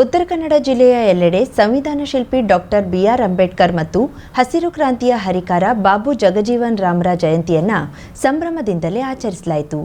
ಉತ್ತರ ಕನ್ನಡ ಜಿಲ್ಲೆಯ ಎಲ್ಲೆಡೆ ಸಂವಿಧಾನ ಶಿಲ್ಪಿ ಡಾಕ್ಟರ್ ಬಿಆರ್ ಅಂಬೇಡ್ಕರ್ ಮತ್ತು ಹಸಿರು ಕ್ರಾಂತಿಯ ಹರಿಕಾರ ಬಾಬು ಜಗಜೀವನ್ ರಾಮರ ಜಯಂತಿಯನ್ನ ಸಂಭ್ರಮದಿಂದಲೇ ಆಚರಿಸಲಾಯಿತು.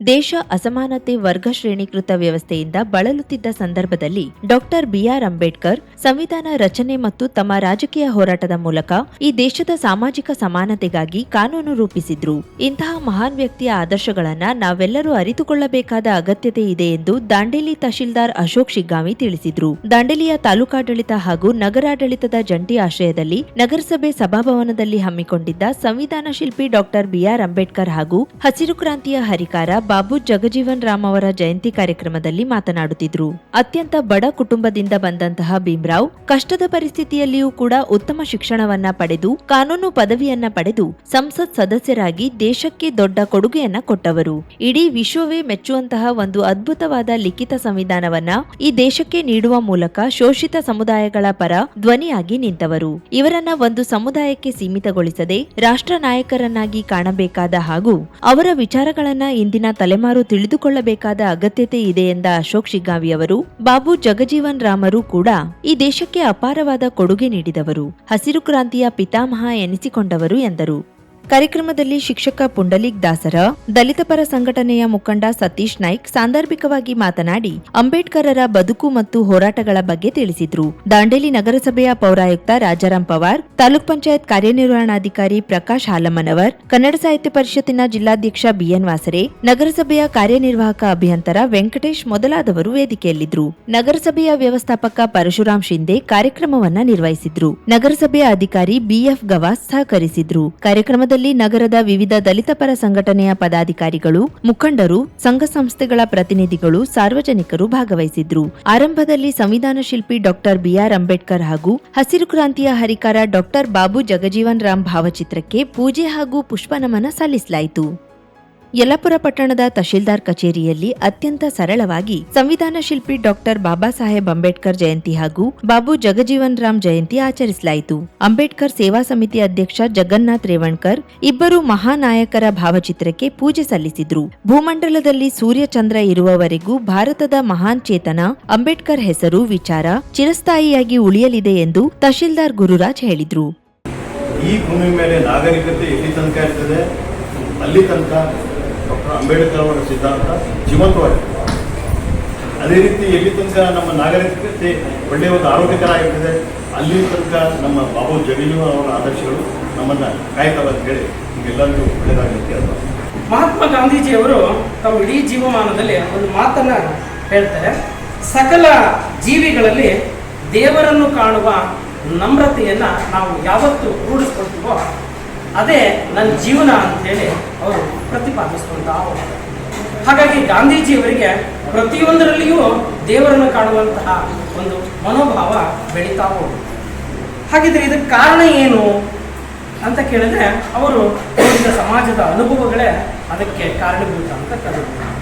ದೇಶ ಅಸಮಾನತೆ ವರ್ಗ ಶ್ರೇಣೀಕೃತ ವ್ಯವಸ್ಥೆಯಿಂದ ಬಳಲುತ್ತಿದ್ದ ಸಂದರ್ಭದಲ್ಲಿ ಡಾಕ್ಟರ್ ಬಿಆರ್ ಅಂಬೇಡ್ಕರ್ ಸಂವಿಧಾನ ರಚನೆ ಮತ್ತು ತಮ್ಮ ರಾಜಕೀಯ ಹೋರಾಟದ ಮೂಲಕ ಈ ದೇಶದ ಸಾಮಾಜಿಕ ಸಮಾನತೆಗಾಗಿ ಕಾನೂನು ರೂಪಿಸಿದ್ರು. ಇಂತಹ ಮಹಾನ್ ವ್ಯಕ್ತಿಯ ಆದರ್ಶಗಳನ್ನ ನಾವೆಲ್ಲರೂ ಅರಿತುಕೊಳ್ಳಬೇಕಾದ ಅಗತ್ಯತೆ ಇದೆ ಎಂದು ದಾಂಡೇಲಿ ತಹಶೀಲ್ದಾರ್ ಅಶೋಕ್ ಶಿಗ್ಗಾಮಿ ತಿಳಿಸಿದ್ರು. ದಾಂಡೇಲಿಯ ತಾಲೂಕಾಡಳಿತ ಹಾಗೂ ನಗರಾಡಳಿತದ ಜಂಟಿ ಆಶ್ರಯದಲ್ಲಿ ನಗರಸಭೆ ಸಭಾಭವನದಲ್ಲಿ ಹಮ್ಮಿಕೊಂಡಿದ್ದ ಸಂವಿಧಾನ ಶಿಲ್ಪಿ ಡಾಕ್ಟರ್ ಬಿಆರ್ ಅಂಬೇಡ್ಕರ್ ಹಾಗೂ ಹಸಿರು ಕ್ರಾಂತಿಯ ಹರಿಕಾರ ಬಾಬು ಜಗಜೀವನ್ ರಾಮ್ ಅವರ ಜಯಂತಿ ಕಾರ್ಯಕ್ರಮದಲ್ಲಿ ಮಾತನಾಡುತ್ತಿದ್ರು. ಅತ್ಯಂತ ಬಡ ಕುಟುಂಬದಿಂದ ಬಂದಂತಹ ಭೀಮ್ರಾವ್ ಕಷ್ಟದ ಪರಿಸ್ಥಿತಿಯಲ್ಲಿಯೂ ಕೂಡ ಉತ್ತಮ ಶಿಕ್ಷಣವನ್ನ ಪಡೆದು, ಕಾನೂನು ಪದವಿಯನ್ನ ಪಡೆದು, ಸಂಸತ್ ಸದಸ್ಯರಾಗಿ ದೇಶಕ್ಕೆ ದೊಡ್ಡ ಕೊಡುಗೆಯನ್ನ ಕೊಟ್ಟವರು. ಇಡೀ ವಿಶ್ವವೇ ಮೆಚ್ಚುವಂತಹ ಒಂದು ಅದ್ಭುತವಾದ ಲಿಖಿತ ಸಂವಿಧಾನವನ್ನ ಈ ದೇಶಕ್ಕೆ ನೀಡುವ ಮೂಲಕ ಶೋಷಿತ ಸಮುದಾಯಗಳ ಪರ ಧ್ವನಿಯಾಗಿ ನಿಂತವರು. ಇವರನ್ನ ಒಂದು ಸಮುದಾಯಕ್ಕೆ ಸೀಮಿತಗೊಳಿಸದೆ ರಾಷ್ಟ್ರ ನಾಯಕರನ್ನಾಗಿ ಕಾಣಬೇಕಾದ ಹಾಗೂ ಅವರ ವಿಚಾರಗಳನ್ನ ಇಂದಿನ ತಲೆಮಾರು ತಿಳಿದುಕೊಳ್ಳಬೇಕಾದ ಅಗತ್ಯತೆ ಇದೆ ಎಂದ ಅಶೋಕ್ ಶಿಗ್ಗಾವಿ ಅವರು, ಬಾಬು ಜಗಜೀವನ್ ರಾಮರು ಕೂಡ ಈ ದೇಶಕ್ಕೆ ಅಪಾರವಾದ ಕೊಡುಗೆ ನೀಡಿದವರು, ಹಸಿರು ಕ್ರಾಂತಿಯ ಪಿತಾಮಹ ಎನಿಸಿಕೊಂಡವರು ಎಂದರು. ಕಾರ್ಯಕ್ರಮದಲ್ಲಿ ಶಿಕ್ಷಕ ಪುಂಡಲಿಕ್ ದಾಸರ ದಲಿತ ಪರ ಸಂಘಟನೆಯ ಮುಖಂಡ ಸತೀಶ್ ನಾಯ್ಕ್ ಸಾಂದರ್ಭಿಕವಾಗಿ ಮಾತನಾಡಿ, ಅಂಬೇಡ್ಕರರ ಬದುಕು ಮತ್ತು ಹೋರಾಟಗಳ ಬಗ್ಗೆ ತಿಳಿಸಿದ್ರು. ದಾಂಡೇಲಿ ನಗರಸಭೆಯ ಪೌರಾಯುಕ್ತ ರಾಜಾರಾಮ್ ಪವಾರ್, ತಾಲೂಕ್ ಪಂಚಾಯತ್ ಕಾರ್ಯನಿರ್ವಹಣಾಧಿಕಾರಿ ಪ್ರಕಾಶ್ ಹಾಲಮ್ಮನವರ್, ಕನ್ನಡ ಸಾಹಿತ್ಯ ಪರಿಷತ್ತಿನ ಜಿಲ್ಲಾಧ್ಯಕ್ಷ ಬಿಎನ್ ವಾಸರೆ, ನಗರಸಭೆಯ ಕಾರ್ಯನಿರ್ವಾಹಕ ಅಭಿಯಂತರ ವೆಂಕಟೇಶ್ ಮೊದಲಾದವರು ವೇದಿಕೆಯಲ್ಲಿದ್ರು. ನಗರಸಭೆಯ ವ್ಯವಸ್ಥಾಪಕ ಪರಶುರಾಮ್ ಶಿಂದೆ ಕಾರ್ಯಕ್ರಮವನ್ನ ನಿರ್ವಹಿಸಿದ್ರು. ನಗರಸಭೆಯ ಅಧಿಕಾರಿ ಬಿಎಫ್ ಗವಾಸ್ ಸಹಕರಿಸಿದ್ರು. ಕಾರ್ಯಕ್ರಮದಲ್ಲಿ ನಗರದ ವಿವಿಧ ದಲಿತ ಪರ ಸಂಘಟನೆಯ ಪದಾಧಿಕಾರಿಗಳು, ಮುಖಂಡರು, ಸಂಘ ಸಂಸ್ಥೆಗಳ ಪ್ರತಿನಿಧಿಗಳು, ಸಾರ್ವಜನಿಕರು ಭಾಗವಹಿಸಿದ್ರು. ಆರಂಭದಲ್ಲಿ ಸಂವಿಧಾನ ಶಿಲ್ಪಿ ಡಾಕ್ಟರ್ ಬಿಆರ್ ಅಂಬೇಡ್ಕರ್ ಹಾಗೂ ಹಸಿರು ಕ್ರಾಂತಿಯ ಹರಿಕಾರ ಡಾಕ್ಟರ್ ಬಾಬು ಜಗಜೀವನ್ ರಾಮ್ ಭಾವಚಿತ್ರಕ್ಕೆ ಪೂಜೆ ಹಾಗೂ ಪುಷ್ಪನಮನ ಸಲ್ಲಿಸಲಾಯಿತು. ಯಲ್ಲಾಪುರ ಪಟ್ಟಣದ ತಹಶೀಲ್ದಾರ್ ಕಚೇರಿಯಲ್ಲಿ ಅತ್ಯಂತ ಸರಳವಾಗಿ ಸಂವಿಧಾನ ಶಿಲ್ಪಿ ಡಾಕ್ಟರ್ ಬಾಬಾ ಸಾಹೇಬ್ ಅಂಬೇಡ್ಕರ್ ಜಯಂತಿ ಹಾಗೂ ಬಾಬು ಜಗಜೀವನ್ ರಾಮ್ ಜಯಂತಿ ಆಚರಿಸಲಾಯಿತು. ಅಂಬೇಡ್ಕರ್ ಸೇವಾ ಸಮಿತಿ ಅಧ್ಯಕ್ಷ ಜಗನ್ನಾಥ್ ರೇವಣ್ಕರ್ ಇಬ್ಬರು ಮಹಾನಾಯಕರ ಭಾವಚಿತ್ರಕ್ಕೆ ಪೂಜೆ ಸಲ್ಲಿಸಿದ್ರು. ಭೂಮಂಡಲದಲ್ಲಿ ಸೂರ್ಯ ಚಂದ್ರ ಇರುವವರೆಗೂ ಭಾರತದ ಮಹಾನ್ ಚೇತನ ಅಂಬೇಡ್ಕರ್ ಹೆಸರು ವಿಚಾರ ಚಿರಸ್ಥಾಯಿಯಾಗಿ ಉಳಿಯಲಿದೆ ಎಂದು ತಹಶೀಲ್ದಾರ್ ಗುರುರಾಜ್ ಹೇಳಿದ್ರು. ಈ ಭೂಮಿ ಮೇಲೆ ನಾಗರಿಕತೆ ಎಲ್ಲಿ ತನಕ ಇರ್ತದೆ? ಅಲ್ಲಿ ತನಕ ಡಾಕ್ಟರ್ ಅಂಬೇಡ್ಕರ್ ಅವರ ಸಿದ್ಧಾಂತ ಜೀವಂತವಾಗಿದೆ. ಅದೇ ರೀತಿ ಎಲ್ಲಿ ತನಕ ನಮ್ಮ ನಾಗರಿಕತೆ ಒಳ್ಳೆಯ ಒಂದು ಆರೋಗ್ಯಕರ ಆಗಿರ್ತದೆ ಅಲ್ಲಿ ತನಕ ನಮ್ಮ ಬಾಬು ಜಗಜೀವನ್ ಅವರ ಆದರ್ಶಗಳು ನಮ್ಮನ್ನು ಕಾಯ್ತವೆ ಅಂತ ಹೇಳಿ ನಿಮ್ಗೆಲ್ಲರಿಗೂ ಒಳ್ಳೆಯದಾಗಲಿಕ್ಕೆ ಅಂತ ಮಹಾತ್ಮ ಗಾಂಧೀಜಿಯವರು ತಮ್ಮ ಇಡೀ ಜೀವಮಾನದಲ್ಲಿ ಒಂದು ಮಾತನ್ನ ಹೇಳ್ತಾರೆ. ಸಕಲ ಜೀವಿಗಳಲ್ಲಿ ದೇವರನ್ನು ಕಾಣುವ ನಮ್ರತೆಯನ್ನ ನಾವು ಯಾವತ್ತು ರೂಢಿಸ್ಕೊಳ್ತೀವೋ ಅದೇ ನನ್ನ ಜೀವನ ಅಂತೇಳಿ ಅವರು ಪ್ರತಿಪಾದಿಸುವಂತಹ ಹಾಗಾಗಿ ಗಾಂಧೀಜಿಯವರಿಗೆ ಪ್ರತಿಯೊಂದರಲ್ಲಿಯೂ ದೇವರನ್ನು ಕಾಣುವಂತಹ ಒಂದು ಮನೋಭಾವ ಬೆಳೀತಾ ಹೋಗುತ್ತೆ ಹಾಗಿದ್ರೆ ಇದಕ್ಕೆ ಕಾರಣ ಏನು ಅಂತ ಕೇಳಿದ್ರೆ ಅವರು ಸಮಾಜದ ಅನುಭವಗಳೇ ಅದಕ್ಕೆ ಕಾರಣಭೂತ ಅಂತ ಕರೀತಾರೆ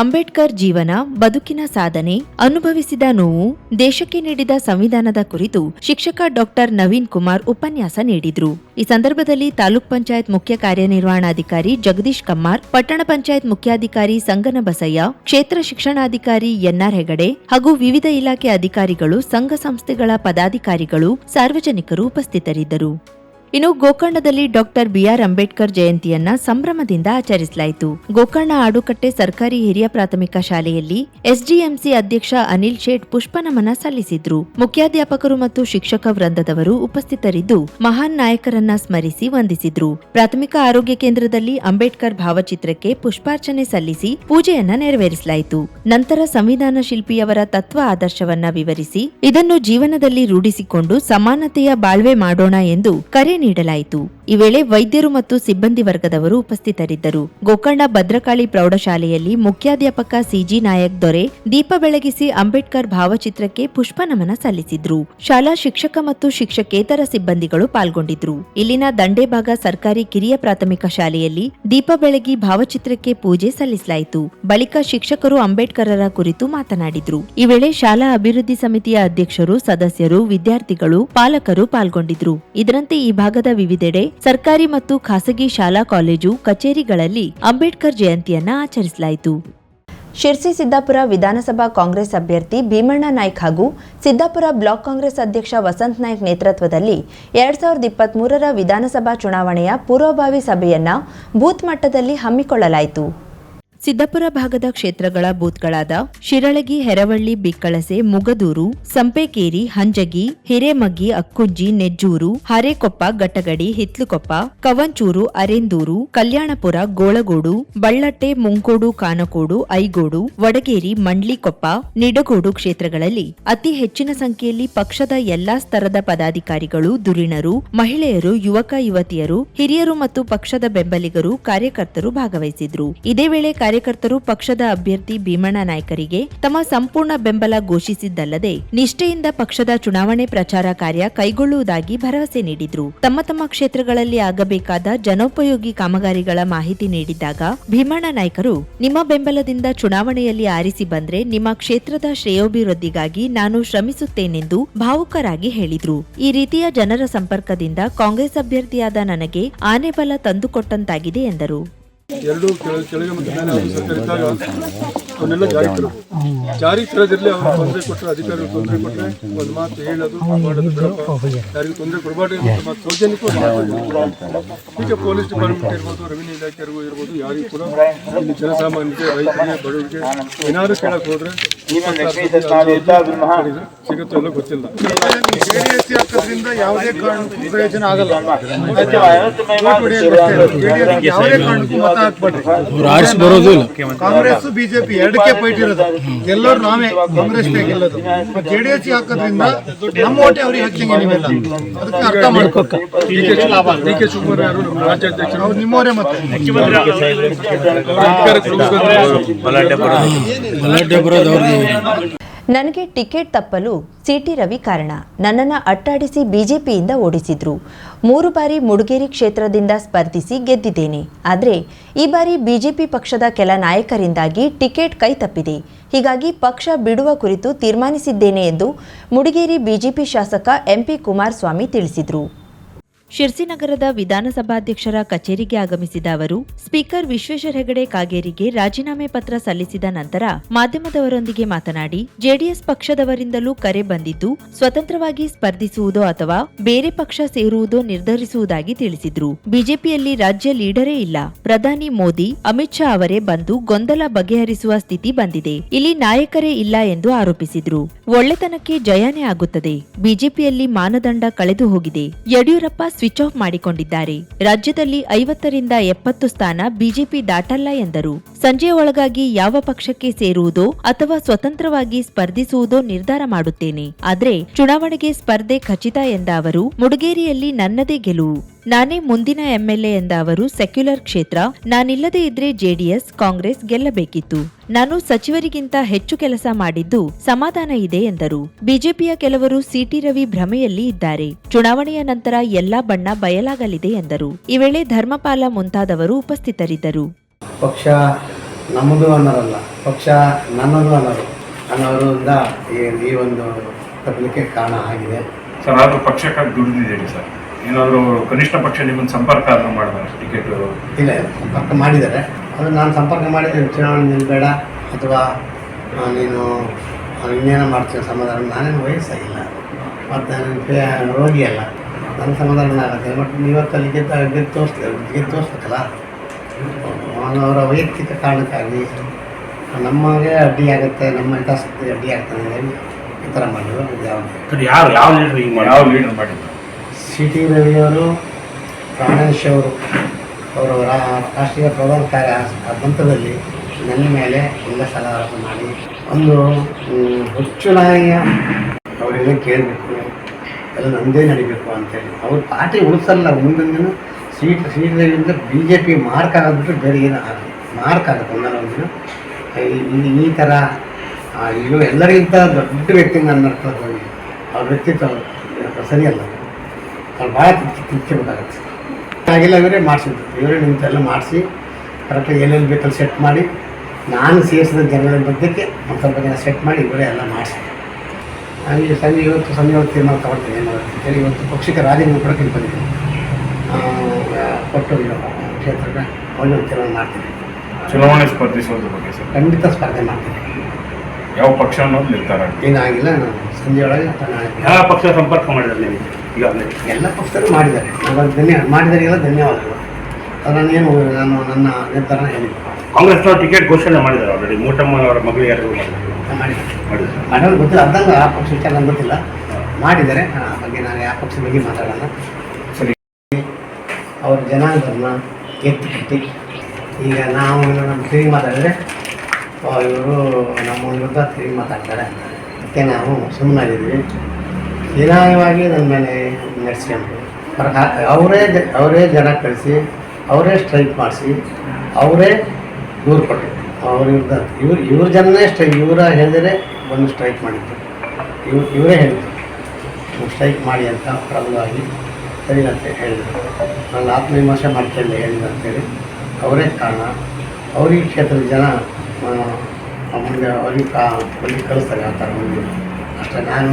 ಅಂಬೇಡ್ಕರ್ ಜೀವನ ಬದುಕಿನ ಸಾಧನೆ, ಅನುಭವಿಸಿದ ನೋವು, ದೇಶಕ್ಕೆ ನೀಡಿದ ಸಂವಿಧಾನದ ಕುರಿತು ಶಿಕ್ಷಕ ಡಾಕ್ಟರ್ ನವೀನ್ ಕುಮಾರ್ ಉಪನ್ಯಾಸ ನೀಡಿದ್ರು. ಈ ಸಂದರ್ಭದಲ್ಲಿ ತಾಲೂಕ್ ಪಂಚಾಯತ್ ಮುಖ್ಯ ಕಾರ್ಯನಿರ್ವಹಣಾಧಿಕಾರಿ ಜಗದೀಶ್ ಕಮ್ಮಾರ್, ಪಟ್ಟಣ ಪಂಚಾಯತ್ ಮುಖ್ಯಾಧಿಕಾರಿ ಸಂಗನ ಬಸಯ್ಯ ಕ್ಷೇತ್ರ ಶಿಕ್ಷಣಾಧಿಕಾರಿ ಎನ್ಆರ್ ಹೆಗಡೆ ಹಾಗೂ ವಿವಿಧ ಇಲಾಖೆ ಅಧಿಕಾರಿಗಳು, ಸಂಘ ಸಂಸ್ಥೆಗಳ ಪದಾಧಿಕಾರಿಗಳು, ಸಾರ್ವಜನಿಕರು ಉಪಸ್ಥಿತರಿದ್ದರು. ಇನ್ನು ಗೋಕರ್ಣದಲ್ಲಿ ಡಾಕ್ಟರ್ ಬಿಆರ್ ಅಂಬೇಡ್ಕರ್ ಜಯಂತಿಯನ್ನ ಸಂಭ್ರಮದಿಂದ ಆಚರಿಸಲಾಯಿತು. ಗೋಕರ್ಣ ಆಡುಕಟ್ಟೆ ಸರ್ಕಾರಿ ಹಿರಿಯ ಪ್ರಾಥಮಿಕ ಶಾಲೆಯಲ್ಲಿ ಎಸ್ಡಿಎಂಸಿ ಅಧ್ಯಕ್ಷ ಅನಿಲ್ ಶೇಟ್ ಪುಷ್ಪನಮನ ಸಲ್ಲಿಸಿದ್ರು. ಮುಖ್ಯಾಧ್ಯಾಪಕರು ಮತ್ತು ಶಿಕ್ಷಕ ವೃಂದದವರು ಉಪಸ್ಥಿತರಿದ್ದು ಮಹಾನ್ ನಾಯಕರನ್ನ ಸ್ಮರಿಸಿ ವಂದಿಸಿದ್ರು. ಪ್ರಾಥಮಿಕ ಆರೋಗ್ಯ ಕೇಂದ್ರದಲ್ಲಿ ಅಂಬೇಡ್ಕರ್ ಭಾವಚಿತ್ರಕ್ಕೆ ಪುಷ್ಪಾರ್ಚನೆ ಸಲ್ಲಿಸಿ ಪೂಜೆಯನ್ನ ನೆರವೇರಿಸಲಾಯಿತು. ನಂತರ ಸಂವಿಧಾನ ಶಿಲ್ಪಿಯವರ ತತ್ವ ಆದರ್ಶವನ್ನ ವಿವರಿಸಿ ಇದನ್ನು ಜೀವನದಲ್ಲಿ ರೂಢಿಸಿಕೊಂಡು ಸಮಾನತೆಯ ಬಾಳ್ವೆ ಮಾಡೋಣ ಎಂದು ಕರೆ ನೀಡಲಾಯಿತು. ಈ ವೇಳೆ ವೈದ್ಯರು ಮತ್ತು ಸಿಬ್ಬಂದಿ ವರ್ಗದವರು ಉಪಸ್ಥಿತರಿದ್ದರು. ಗೋಕರ್ಣ ಭದ್ರಕಾಳಿ ಪ್ರೌಢಶಾಲೆಯಲ್ಲಿ ಮುಖ್ಯಾಧ್ಯಾಪಕ ಸಿಜಿ ನಾಯಕ್ ದೊರೆ ದೀಪ ಬೆಳಗಿಸಿ ಅಂಬೇಡ್ಕರ್ ಭಾವಚಿತ್ರಕ್ಕೆ ಪುಷ್ಪನಮನ ಸಲ್ಲಿಸಿದ್ರು. ಶಾಲಾ ಶಿಕ್ಷಕ ಮತ್ತು ಶಿಕ್ಷಕೇತರ ಸಿಬ್ಬಂದಿಗಳು ಪಾಲ್ಗೊಂಡಿದ್ರು. ಇಲ್ಲಿನ ದಂಡೇಭಾಗ ಸರ್ಕಾರಿ ಕಿರಿಯ ಪ್ರಾಥಮಿಕ ಶಾಲೆಯಲ್ಲಿ ದೀಪ ಬೆಳಗಿ ಭಾವಚಿತ್ರಕ್ಕೆ ಪೂಜೆ ಸಲ್ಲಿಸಲಾಯಿತು. ಬಳಿಕ ಶಿಕ್ಷಕರು ಅಂಬೇಡ್ಕರರ ಕುರಿತು ಮಾತನಾಡಿದ್ರು. ಈ ವೇಳೆ ಶಾಲಾ ಅಭಿವೃದ್ಧಿ ಸಮಿತಿಯ ಅಧ್ಯಕ್ಷರು, ಸದಸ್ಯರು, ವಿದ್ಯಾರ್ಥಿಗಳು, ಪಾಲಕರು ಪಾಲ್ಗೊಂಡಿದ್ರು. ಇದರಂತೆ ಈ ಭಾಗದ ವಿವಿಧೆಡೆ ಸರ್ಕಾರಿ ಮತ್ತು ಖಾಸಗಿ ಶಾಲಾ ಕಾಲೇಜು, ಕಚೇರಿಗಳಲ್ಲಿ ಅಂಬೇಡ್ಕರ್ ಜಯಂತಿಯನ್ನ ಆಚರಿಸಲಾಯಿತು. ಶಿರ್ಸಿ ಸಿದ್ದಾಪುರ ವಿಧಾನಸಭಾ ಕಾಂಗ್ರೆಸ್ ಅಭ್ಯರ್ಥಿ ಭೀಮಣ್ಣ ನಾಯ್ಕ್ ಹಾಗೂ ಸಿದ್ದಾಪುರ ಬ್ಲಾಕ್ ಕಾಂಗ್ರೆಸ್ ಅಧ್ಯಕ್ಷ ವಸಂತ್ ನಾಯ್ಕ್ ನೇತೃತ್ವದಲ್ಲಿ ಎರಡ್ ಸಾವಿರದ ಇಪ್ಪತ್ಮೂರರ ವಿಧಾನಸಭಾ ಚುನಾವಣೆಯ ಪೂರ್ವಭಾವಿ ಸಭೆಯನ್ನ ಬೂತ್ ಮಟ್ಟದಲ್ಲಿ ಹಮ್ಮಿಕೊಳ್ಳಲಾಯಿತು. ಸಿದ್ದಾಪುರ ಭಾಗದ ಕ್ಷೇತ್ರಗಳ ಬೂತ್ಗಳಾದ ಶಿರಳಗಿ, ಹೆರವಳ್ಳಿ, ಬಿಕ್ಕಳಸೆ, ಮುಗದೂರು, ಸಂಪೇಕೇರಿ, ಹಂಜಗಿ, ಹಿರೇಮಗ್ಗಿ, ಅಕ್ಕುಜ್ಜಿ, ನೆಜ್ಜೂರು, ಹರೇಕೊಪ್ಪ ಗಟ್ಟಗಡಿ ಹಿತ್ಲುಕೊಪ್ಪ, ಕವಂಚೂರು, ಅರೆಂದೂರು, ಕಲ್ಯಾಣಪುರ, ಗೋಳಗೋಡು, ಬಳ್ಳಟ್ಟೆ ಮುಂಕೋಡು ಕಾನಕೋಡು, ಐಗೋಡು, ವಡಗೇರಿ, ಮಂಡ್ಲಿಕೊಪ್ಪ, ನಿಡಗೋಡು ಕ್ಷೇತ್ರಗಳಲ್ಲಿ ಅತಿ ಹೆಚ್ಚಿನ ಸಂಖ್ಯೆಯಲ್ಲಿ ಪಕ್ಷದ ಎಲ್ಲಾ ಸ್ತರದ ಪದಾಧಿಕಾರಿಗಳು ಧುರೀಣರು ಮಹಿಳೆಯರು, ಯುವಕ, ಯುವತಿಯರು, ಹಿರಿಯರು ಮತ್ತು ಪಕ್ಷದ ಬೆಂಬಲಿಗರು, ಕಾರ್ಯಕರ್ತರು ಭಾಗವಹಿಸಿದ್ರು. ಇದೇ ವೇಳೆ ಕಾರ್ಯಕರ್ತರು ಪಕ್ಷದ ಅಭ್ಯರ್ಥಿ ಭೀಮಣ್ಣ ನಾಯ್ಕರಿಗೆ ತಮ್ಮ ಸಂಪೂರ್ಣ ಬೆಂಬಲ ಘೋಷಿಸಿದ್ದಲ್ಲದೆ ನಿಷ್ಠೆಯಿಂದ ಪಕ್ಷದ ಚುನಾವಣೆ ಪ್ರಚಾರ ಕಾರ್ಯ ಕೈಗೊಳ್ಳುವುದಾಗಿ ಭರವಸೆ ನೀಡಿದ್ರು. ತಮ್ಮ ತಮ್ಮ ಕ್ಷೇತ್ರಗಳಲ್ಲಿ ಆಗಬೇಕಾದ ಜನೋಪಯೋಗಿ ಕಾಮಗಾರಿಗಳ ಮಾಹಿತಿ ನೀಡಿದ್ದಾಗ ಭೀಮಣ್ಣ ನಾಯ್ಕರು, ನಿಮ್ಮ ಬೆಂಬಲದಿಂದ ಚುನಾವಣೆಯಲ್ಲಿ ಆರಿಸಿ ಬಂದ್ರೆ ನಿಮ್ಮ ಕ್ಷೇತ್ರದ ಶ್ರೇಯೋಭಿವೃದ್ಧಿಗಾಗಿ ನಾನು ಶ್ರಮಿಸುತ್ತೇನೆಂದು ಭಾವುಕರಾಗಿ ಹೇಳಿದ್ರು. ಈ ರೀತಿಯ ಜನರ ಸಂಪರ್ಕದಿಂದ ಕಾಂಗ್ರೆಸ್ ಅಭ್ಯರ್ಥಿಯಾದ ನನಗೆ ಆನೆಬಲ ತಂದುಕೊಟ್ಟಂತಾಗಿದೆ ಎಂದರು. ಎರಡು ಕೆಳ- ಕೆಳಗೆ ಮತ್ತು ಮೇಲೆ ಆಫೀಸರ್ ಇದ್ದಾಗ ಅವನ್ನೆಲ್ಲ ಜಾರಿ ತರಬೇಕು. ಜಾರಿ ತರೋದಿರಲಿ ಅವ್ರು ತೊಂದರೆ ಕೊಟ್ಟರೆ ಅಧಿಕಾರಿಗಳು ತೊಂದರೆ ಕೊಟ್ಟರೆ ಒಂದು ಮಾತು ಹೇಳೋದು ಮಾಡೋದು ಯಾರಿಗೂ ತೊಂದರೆ ಕೊಡಬಾರ್ದು ಮತ್ತು ಮಾತು. ಸೌಜನ್ಯಕ್ಕೂ. ಈಗ ಪೊಲೀಸ್ ಡಿಪಾರ್ಟ್ಮೆಂಟ್ ಇರ್ಬೋದು ರೆವಿನ್ಯೂ ಇಲಾಖೆಗೂ ಇರ್ಬೋದು ಯಾರಿಗೂ ಕೂಡ ಇಲ್ಲಿ ಜನಸಾಮಾನ್ಯರಿಗೆ ರೈತರಿಗೆ ಬಡವರಿಗೆ ಏನಾದ್ರು ಕೇಳಕ್ಕೆ ಹೋದ್ರೆ ಸಿಗುತ್ತೆ ಎಲ್ಲ ಗೊತ್ತಿಲ್ಲ. ಹಾಕೋದ್ರಿಂದ ಯಾವುದೇ ಕಾರಣಕ್ಕೂ ಪ್ರಯೋಜನ ಆಗಲ್ಲ. ಯಾವುದೇ ಕಾರಣಕ್ಕೂ ಮತ ಹಾಕ್ಬೇಡ್ರಿ ಆರಿಸಿ ಬರೋದು ಇಲ್ಲ. ಕಾಂಗ್ರೆಸ್ ಬಿಜೆಪಿ ಎರಡಕ್ಕೆ ಫೈಟ್ ಇರೋದು ಎಲ್ಲರೂ ನಾವೇ ಕಾಂಗ್ರೆಸ್ ಗೆಲ್ಲೋದು. ಎಸ್ ಹಾಕೋದ್ರಿಂದ ನಮ್ಮ ಓಟೆ ಅವ್ರಿಗೆ ಹಾಕಿಂಗ್ ನೀವೆಲ್ಲ. ಅದಕ್ಕೆ ಅರ್ಥ ಮಾಡ್ಕೋಕ ಡಿ ಕೆ ಡಿ ಶಿವಕುಮಾರ್ ಯಾರು ನಮ್ಮ ರಾಜ್ಯಾಧ್ಯಕ್ಷರು. ಅವ್ರು ನಿಮ್ಮವರೇ ಮತ್ತೆ. ಬರೋದು. ಉಳಿಸ್ಕೊಂಡ್ರೆ ನನಗೆ ಟಿಕೆಟ್ ತಪ್ಪಲು ಸಿಟಿ ರವಿ ಕಾರಣ. ನನ್ನನ್ನು ಅಟ್ಟಾಡಿಸಿ ಬಿಜೆಪಿಯಿಂದ ಓಡಿಸಿದ್ರು. ಮೂರು ಬಾರಿ ಮುಡುಗೇರಿ ಕ್ಷೇತ್ರದಿಂದ ಸ್ಪರ್ಧಿಸಿ ಗೆದ್ದಿದ್ದೇನೆ. ಆದರೆ ಈ ಬಾರಿ ಬಿಜೆಪಿ ಪಕ್ಷದ ಕೆಲ ನಾಯಕರಿಂದಾಗಿ ಟಿಕೆಟ್ ಕೈ ತಪ್ಪಿದೆ. ಹೀಗಾಗಿ ಪಕ್ಷ ಬಿಡುವ ಕುರಿತು ತೀರ್ಮಾನಿಸಿದ್ದೇನೆ ಎಂದು ಮುಡಿಗೇರಿ ಬಿಜೆಪಿ ಶಾಸಕ ಎಂಪಿ ಕುಮಾರಸ್ವಾಮಿ ತಿಳಿಸಿದರು. ಶಿರ್ಸಿ ನಗರದ ವಿಧಾನಸಭಾಧ್ಯಕ್ಷರ ಕಚೇರಿಗೆ ಆಗಮಿಸಿದ ಅವರು, ಸ್ಪೀಕರ್ ವಿಶ್ವೇಶ್ವರ ಹೆಗಡೆ ಕಾಗೇರಿಗೆ ರಾಜೀನಾಮೆ ಪತ್ರ ಸಲ್ಲಿಸಿದ ನಂತರ ಮಾಧ್ಯಮದವರೊಂದಿಗೆ ಮಾತನಾಡಿ, ಜೆಡಿಎಸ್ ಪಕ್ಷದವರಿಂದಲೂ ಕರೆ ಬಂದಿದ್ದು, ಸ್ವತಂತ್ರವಾಗಿ ಸ್ಪರ್ಧಿಸುವುದೋ ಅಥವಾ ಬೇರೆ ಪಕ್ಷ ಸೇರುವುದೋ ನಿರ್ಧರಿಸುವುದಾಗಿ ತಿಳಿಸಿದ್ರು. ಬಿಜೆಪಿಯಲ್ಲಿ ರಾಜ್ಯ ಲೀಡರೇ ಇಲ್ಲ. ಪ್ರಧಾನಿ ಮೋದಿ, ಅಮಿತ್ ಶಾ ಅವರೇ ಬಂದು ಗೊಂದಲ ಬಗೆಹರಿಸುವ ಸ್ಥಿತಿ ಬಂದಿದೆ. ಇಲ್ಲಿ ನಾಯಕರೇ ಇಲ್ಲ ಎಂದು ಆರೋಪಿಸಿದ್ರು. ಒಳ್ಳೆತನಕ್ಕೆ ಜಯನೇ ಆಗುತ್ತದೆ. ಬಿಜೆಪಿಯಲ್ಲಿ ಮಾನದಂಡ ಕಳೆದು ಹೋಗಿದೆ ಯಡಿಯೂರಪ್ಪ ಸ್ವಿಚ್ ಆಫ್ ಮಾಡಿಕೊಂಡಿದ್ದಾರೆ. ರಾಜ್ಯದಲ್ಲಿ ಐವತ್ತರಿಂದ ಎಪ್ಪತ್ತು ಸ್ಥಾನ ಬಿಜೆಪಿ ದಾಟಲ್ಲ ಎಂದರು. ಸಂಜೆ ಒಳಗಾಗಿ ಯಾವ ಪಕ್ಷಕ್ಕೆ ಸೇರುವುದೋ ಅಥವಾ ಸ್ವತಂತ್ರವಾಗಿ ಸ್ಪರ್ಧಿಸುವುದೋ ನಿರ್ಧಾರ ಮಾಡುತ್ತೇನೆ. ಆದರೆ, ಚುನಾವಣೆಗೆ ಸ್ಪರ್ಧೆ ಖಚಿತ ಎಂದ ಅವರು, ಮುಡಗೇರಿಯಲ್ಲಿ ನನ್ನದೇ ಗೆಲುವು. ನಾನೇ ಮುಂದಿನ ಎಂಎಲ್ಎ ಎಂದ ಅವರು ಸೆಕ್ಯುಲರ್ ಕ್ಷೇತ್ರ. ನಾನಿಲ್ಲದೆ ಇದ್ರೆ ಜೆಡಿಎಸ್ ಕಾಂಗ್ರೆಸ್ ಗೆಲ್ಲಬೇಕಿತ್ತು. ನಾನು ಸಚಿವರಿಗಿಂತ ಹೆಚ್ಚು ಕೆಲಸ ಮಾಡಿದ್ದು ಸಮಾಧಾನ ಇದೆ ಎಂದರು. ಬಿಜೆಪಿಯ ಕೆಲವರು ಸಿಟಿ ರವಿ ಭ್ರಮೆಯಲ್ಲಿ ಇದ್ದಾರೆ. ಚುನಾವಣೆಯ ನಂತರ ಎಲ್ಲಾ ಬಣ್ಣ ಬಯಲಾಗಲಿದೆ ಎಂದರು. ಈ ವೇಳೆ ಧರ್ಮಪಾಲ ಮುಂತಾದವರು ಉಪಸ್ಥಿತರಿದ್ದರು. ಪಕ್ಷ ನಮ್ಮದು ಅನ್ನೋದಲ್ಲ ಪಕ್ಷ ನನ್ನದು ಅನ್ನೋರು ಅನ್ನೋದ್ರಿಂದ ಈ ಈ ಒಂದು ತಪ್ಪಲಿಕ್ಕೆ ಕಾರಣ ಆಗಿದೆ. ಸರ್ ಆದರೂ ಪಕ್ಷಕ್ಕಾಗಿ ದುಡಿದಿದ್ದೇನೆ ಸರ್. ಏನಾದರೂ ಕನಿಷ್ಠ ಪಕ್ಷ ನಿಮ್ಮನ್ನು ಸಂಪರ್ಕ ಆದರೂ ಮಾಡಿದ್ರೆ ಟಿಕೆಟ್ ಇಲ್ಲ ಸಂಪರ್ಕ ಮಾಡಿದ್ದಾರೆ. ಅದು ನಾನು ಸಂಪರ್ಕ ಮಾಡಿದ್ದೀನಿ ಚುನಾವಣೆ ನಿಲ್ಬೇಡ ಅಥವಾ ನೀನು ಇನ್ನೇನೋ ಮಾಡ್ತೀನಿ ಸಮಾಧಾನ? ನಾನೇನು ವಯಸ್ಸಾಗಿಲ್ಲ ಮತ್ತು ನಾನು ಪೇ- ರೋಗಿ ಅಲ್ಲ. ನನ್ನ ಸಮಾಧಾನ ಆಗುತ್ತೆ. ಬಟ್ ಇವತ್ತಲ್ಲಿ ಗೆದ್ದ ಗೆದ್ದು ತೋರಿಸ್ಲಿ ಗೆದ್ದು ತೋರಿಸ್ಬೇಕಲ್ಲ? ಅವರ ವೈಯಕ್ತಿಕ ಕಾರಣಕ್ಕಾಗಿ ನಮಗೆ ಅಡ್ಡಿ ಆಗುತ್ತೆ ನಮ್ಮ ಹಿತಾಸಕ್ತಿಗೆ ಅಡ್ಡಿ ಆಗ್ತದೆ ಹೇಳಿ ಈ ಥರ ಮಾಡಿದ್ರು ಯಾವ ಯಾವುದು ಯಾರು ಯಾವ ಲೀಡರ್ ಹಿಂಗೆ ಮಾಡಿ ಯಾವ ಲೀಡರ್ ಮಾಡಿದ್ರು? ಸಿ ಟಿ ರವಿಯವರು ಪ್ರಾಣೇಶ್ ಅವರು ಅವರು ರಾಷ್ಟ್ರೀಯ ಪ್ರಧಾನ ಕಾರ್ಯ ಹಂತದಲ್ಲಿ ನನ್ನ ಮೇಲೆ ಎಲ್ಲ ಸಲಹೆ ಮಾಡಿ. ಒಂದು ಮ್, ಹುಚ್ಚು ನಾಯಿಯ ಅವರೆಲ್ಲ ಕೇಳಬೇಕು. ಎಲ್ಲ ನಮ್ಮದೇ ನಡಿಬೇಕು ಅಂತೇಳಿ. ಅವ್ರು ಪಾರ್ಟಿ ಉಳಿಸಲ್ಲ. ಮುಂದಿನ ದಿನ ಸೀಟ್ ಸೀಟ್ ರವಿಯಿಂದ ಬಿ ಜೆ ಪಿ ಮಾರ್ಕ್ ಆಗೋದ್ಬಿಟ್ಟು ಬೇರೆ ಏನು ಮಾರ್ಕ್ ಆಗುತ್ತೆ ಒಂದಲ್ಲ ಒಂದು ದಿನ. ಈ- ಥರ ಇದು ಎಲ್ಲರಿಗಿಂತ ದೊಡ್ಡ ವ್ಯಕ್ತಿ ನನ್ನ ಅರ್ಥ ಅವ್ರ ವ್ಯಕ್ತಿತ್ವ ಸರಿಯಲ್ಲ. ಅವ್ರು ಭಾಳ ತಿಕ್ಕಿಬೇಕಾಗತ್ತೆ ಆಗಿಲ್ಲ ಇವರೇ ಮಾಡಿಸಿದ್ರು. ಇವರೇ ನಿಂತೆಲ್ಲ ಮಾಡಿಸಿ ಕರೆಕ್ಟಾಗಿ ಎಲ್ಲೆಲ್ಲಿ ಬೇಕಲ್ಲಿ ಸೆಟ್ ಮಾಡಿ ನಾನು ಸೇರಿಸಿದ ಜನಗಳ ಬಗ್ಗೆಕ್ಕೆ ಒಂದು ಸ್ವಲ್ಪ ಜನ ಸೆಟ್ ಮಾಡಿ ಇವರೇ ಎಲ್ಲ ಮಾಡಿಸಿದ್ರು. ಹಾಗೆ ಸಂಜೆ ಇವತ್ತು ಸಂಜೆ ಹೊತ್ತು ತೀರ್ಮಾನ ತಗೊಳ್ತೀನಿ ಏನು ಅಂತೇಳಿ ಇವತ್ತು ಪಕ್ಷಕ್ಕೆ ರಾಜೀನಾಮೆ ಬಂದಿದ್ದೀನಿ ಆ, ಕೊಟ್ಟು ಕ್ಷೇತ್ರದ ಕ್ಷೇತ್ರಕ್ಕೆ ಒಳ್ಳೆ ತೀರ್ಮಾನ ಮಾಡ್ತೀನಿ. ಚುನಾವಣೆ ಸ್ಪರ್ಧಿಸೋದ್ರ ಬಗ್ಗೆ ಸರ್? ಖಂಡಿತ ಸ್ಪರ್ಧೆ ಮಾಡ್ತೀನಿ. ಯಾವ ಪಕ್ಷ ಅನ್ನೋದು ಆಗಿದೆ. ಏನಾಗಿಲ್ಲ ನಾನು ಸಂಜೆ ಒಳಗೆ ಯಾವ ಪಕ್ಷ ಸಂಪರ್ಕ ಮಾಡಿದ್ರೆ ನೀವು ಈಗಾಗಲೇ ಎಲ್ಲ ಪಕ್ಷದಲ್ಲೂ ಮಾಡಿದ್ದಾರೆ. ಇವಾಗ ಧನ್ಯ ಎಲ್ಲ ಧನ್ಯವಾದಗಳು. ಅದು ನಾನೇನು ನಾನು ನನ್ನ ನಿರ್ಧಾರ ಹೇಳಿದ್ದೆ. ಕಾಂಗ್ರೆಸ್ನವ್ರು ಟಿಕೆಟ್ ಘೋಷಣೆ ಮಾಡಿದ್ದಾರೆ ಆಲ್ರೆಡಿ ಮೂಟಮ್ಮ ಅವರ ಮಗಳು ಯಾರು ಮಾಡಿದ್ದಾರೆ. ಮಾಡಿದ್ದಾರೆ. ಗೊತ್ತಿಲ್ಲ ಅದಂಗ ಆ ಪಕ್ಷ ವಿಚಾರ ನಂಗೆ ಗೊತ್ತಿಲ್ಲ. ಮಾಡಿದ್ದಾರೆ ಆ ಬಗ್ಗೆ ನಾನು ಯಾವ ಪಕ್ಷದ ಬಗ್ಗೆ ಮಾತಾಡೋಣ. ಸರಿ. ಅವ್ರ ಜನಾಂಗರನ್ನ ಎತ್ತಿ ಕಟ್ಟಿ ಈಗ ನಾವು ನಮ್ಮ ತಿರುಗಿ ಮಾತಾಡಿದ್ರೆ ಇವರು ನಮ್ಮ ವಿರುದ್ಧ ತಿರುಗಿ ಮಾತಾಡ್ತಾರೆ. ಅದಕ್ಕೆ ನಾವು ಸುಮ್ಮನಾಗಿದ್ದೀವಿ ನಿಧಾನವಾಗಿ ನನ್ನ ಮೇಲೆ ನಡೆಸ್ಕೊಂಡು ಅವರೇ ಅವರೇ ಜನ ಕಳಿಸಿ, ಅವರೇ ಸ್ಟ್ರೈಕ್ ಮಾಡಿಸಿ, ಅವರೇ ದೂರು ಕೊಟ್ಟರು ಅವರಿಂದ ಇವ್ರು, ಇವ್ರ ಜನನೇ ಸ್ಟ್ರೈ, ಇವರ ಹೇಳಿದರೆ ಬಂದು ಸ್ಟ್ರೈಕ್ ಮಾಡಿದ್ರು. ಇವ್ರು, ಇವರೇ ಹೇಳಿದ್ರು. ಸ್ಟ್ರೈಕ್ ಮಾಡಿ ಅಂತ ಪ್ರಬಲವಾಗಿ ಸರಿ ಅಂತ ಹೇಳಿದರು. ನಾನು ಆತ್ಮವಿಮರ್ಶೆ ಮಾಡ್ಕೊಂಡು ಹೇಳಿದ್ರು ಅಂತೇಳಿ ಅವರೇ ಕಾರಣ. ಅವ್ರಿಗೆ ಕ್ಷೇತ್ರದ ಜನ ಮುಂದೆ ಅವ್ರಿಗೆ ಕಾ ಕಳಿಸ್ತಾರೆ ಆ ಥರ ಮುಂದೆ ಅಷ್ಟೇ ನಾನು